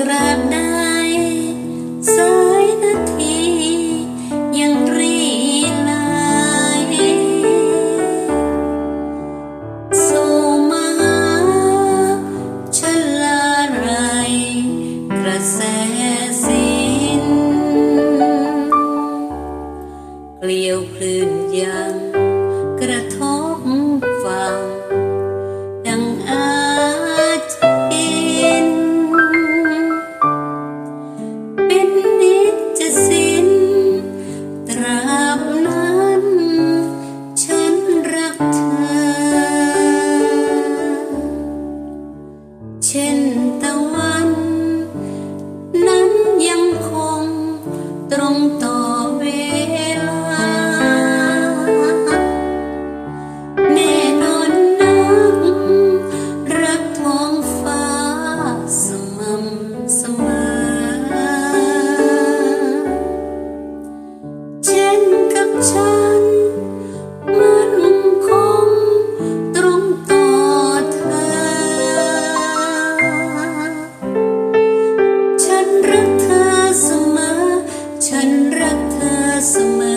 ตราบใดสายนาทียังรีลายสู่หาชลาไรกระแสสินเกลียวคลื่นยังกระทบฟัง ตร semangat.